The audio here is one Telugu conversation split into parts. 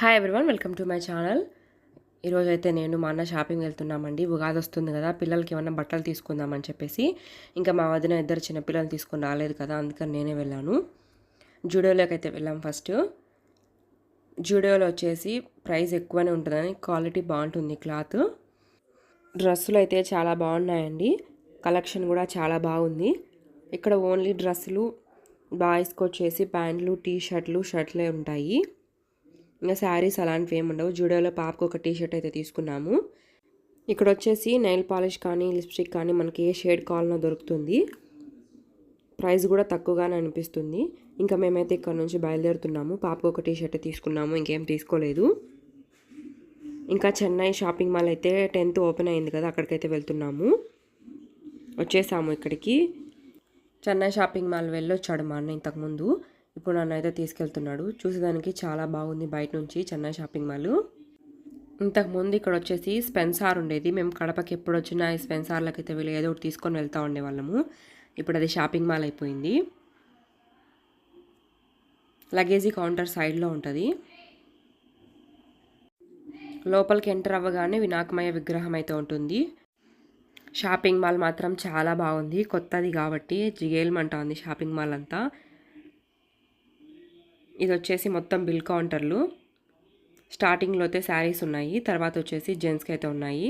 Hi everyone welcome to my channel ఈరోజు అయితే నేను మా అన్న షాపింగ్ వెళ్తున్నామండి. ఉగాది వస్తుంది కదా పిల్లలకి ఏమన్నా బట్టలు తీసుకుందామని చెప్పేసి. ఇంకా మా వదిన ఇద్దరు చిన్న పిల్లలు తీసుకుని రాలేదు కదా అందుకని నేనే వెళ్ళాను. జూడియోలోకి అయితే వెళ్ళాం ఫస్ట్ జూడియోలో వచ్చేసి ప్రైస్ ఎక్కువనే ఉంటుందని క్వాలిటీ బాగుంటుంది క్లాత్ డ్రెస్సులు అయితే చాలా బాగున్నాయండి. కలెక్షన్ కూడా చాలా బాగుంది. ఇక్కడ ఓన్లీ డ్రెస్సులు బాయ్స్కి వచ్చేసి ప్యాంట్లు టీ షర్ట్లు షర్ట్లే ఉంటాయి. ఇంకా శారీస్ అలాంటివి ఏమి ఉండవు. జూడియోలో పాపకు ఒక టీ షర్ట్ అయితే తీసుకున్నాము. ఇక్కడ వచ్చేసి నెయిల్ పాలిష్ కానీ లిప్స్టిక్ కానీ మనకి ఏ షేడ్ కావాలనో దొరుకుతుంది. ప్రైస్ కూడా తక్కువగానే అనిపిస్తుంది. ఇంకా మేమైతే ఇక్కడ నుంచి బయలుదేరుతున్నాము. పాపకు ఒక టీ షర్ట్ తీసుకున్నాము. ఇంకేం తీసుకోలేదు. ఇంకా చెన్నై షాపింగ్ మాల్ అయితే టెన్త్ ఓపెన్ అయింది కదా అక్కడికైతే వెళ్తున్నాము. వచ్చేసాము ఇక్కడికి. చెన్నై షాపింగ్ మాల్ వెళ్ళొచ్చాడు మా అన్న ఇంతకుముందు. ఇప్పుడు నన్ను అయితే తీసుకెళ్తున్నాడు. చూసేదానికి చాలా బాగుంది బయట నుంచి చెన్నై షాపింగ్ మాల్. ఇంతకుముందు ఇక్కడ వచ్చేసి స్పెన్సార్ ఉండేది. మేము కడపకి ఎప్పుడు వచ్చినా ఈ స్పెన్సార్లకి అయితే వెళ్ళి ఏదో ఒకటి తీసుకొని వెళ్తూ ఉండేవాళ్ళము. ఇప్పుడు అది షాపింగ్ మాల్ అయిపోయింది. లగేజీ కౌంటర్ సైడ్లో ఉంటుంది. లోపలికి ఎంటర్ అవ్వగానే వినాకమయ్య విగ్రహం అయితే ఉంటుంది. షాపింగ్ మాల్ మాత్రం చాలా బాగుంది. కొత్తది కాబట్టి జిగేల్మంటా షాపింగ్ మాల్ అంతా. ఇది వచ్చేసి మొత్తం బిల్ కౌంటర్లు స్టార్టింగ్లో అయితే శారీస్ ఉన్నాయి తర్వాత వచ్చేసి జెంట్స్కి అయితే ఉన్నాయి.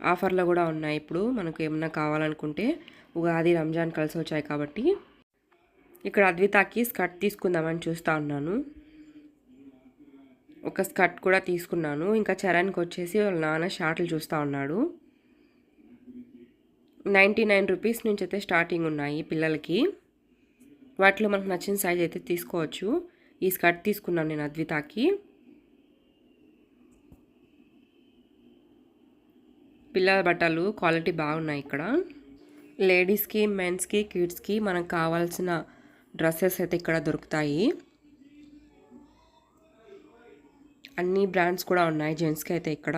ఆఫర్లో కూడా ఉన్నాయి ఇప్పుడు మనకు ఏమన్నా కావాలనుకుంటే. ఉగాది రంజాన్ కలిసి వచ్చాయి కాబట్టి. ఇక్కడ అద్వితాకి స్కర్ట్ తీసుకుందామని చూస్తూ ఉన్నాను. ఒక స్కర్ట్ కూడా తీసుకున్నాను. ఇంకా చరణ్కి వచ్చేసి వాళ్ళ నాన్న షార్ట్లు చూస్తూ ఉన్నాడు. నైంటీ నైన్ రూపీస్ నుంచి అయితే స్టార్టింగ్ ఉన్నాయి పిల్లలకి. వాటిలో మనకు నచ్చిన సైజ్ అయితే తీసుకోవచ్చు. ఈ స్కర్ట్ తీసుకున్నాను నేను అద్వితాకి. పిల్లల బట్టలు క్వాలిటీ బాగున్నాయి ఇక్కడ. లేడీస్కి మెన్స్కి కిడ్స్కి మనకు కావాల్సిన డ్రెస్సెస్ అయితే ఇక్కడ దొరుకుతాయి. అన్ని బ్రాండ్స్ కూడా ఉన్నాయి జెంట్స్కి అయితే ఇక్కడ.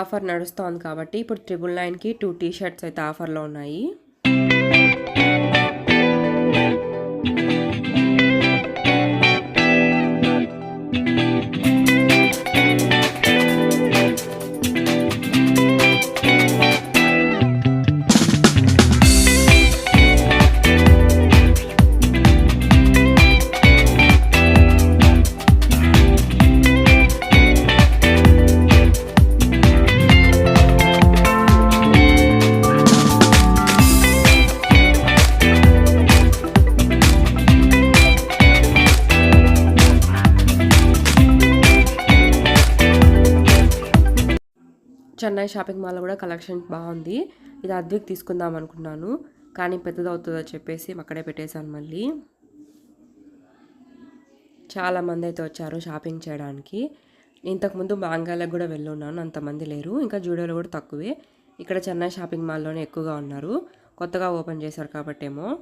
ఆఫర్ నడుస్తోంది కాబట్టి ఇప్పుడు ట్రిపుల్ నైన్కి టూ టీ షర్ట్స్ అయితే ఆఫర్లో ఉన్నాయి. చెన్నై షాపింగ్ మాల్లో కూడా కలెక్షన్ బాగుంది. ఇది అద్విక్ తీసుకుందాం అనుకున్నాను. కానీ పెద్దది అవుతుందో చెప్పేసి అక్కడే పెట్టేశాను మళ్ళీ. చాలామంది అయితే వచ్చారు షాపింగ్ చేయడానికి. ఇంతకుముందు బాంగాలకు కూడా వెళ్ళున్నాను. అంతమంది లేరు. ఇంకా జూడియోలో కూడా తక్కువే. ఇక్కడ చెన్నై షాపింగ్ మాల్లోనే ఎక్కువగా ఉన్నారు. కొత్తగా ఓపెన్ చేశారు కాబట్టేమో.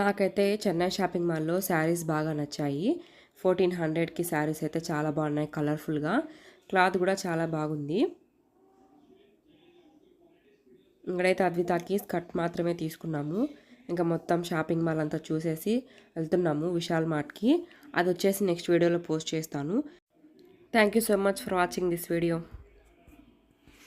నాకైతే చెన్నై షాపింగ్ మాల్లో శారీస్ బాగా నచ్చాయి. ఫోర్టీన్ హండ్రెడ్కి శారీస్ అయితే చాలా బాగున్నాయి కలర్ఫుల్గా. క్లాత్ కూడా చాలా బాగుంది. ఇక్కడైతే అద్వితాకి స్కర్ట్ మాత్రమే తీసుకున్నాము. ఇంకా మొత్తం షాపింగ్ మాల్ అంతా చూసేసి వెళ్తున్నాము విశాల్ మార్ట్కి. అది వచ్చేసి నెక్స్ట్ వీడియోలో పోస్ట్ చేస్తాను. Thank you so much for watching this video.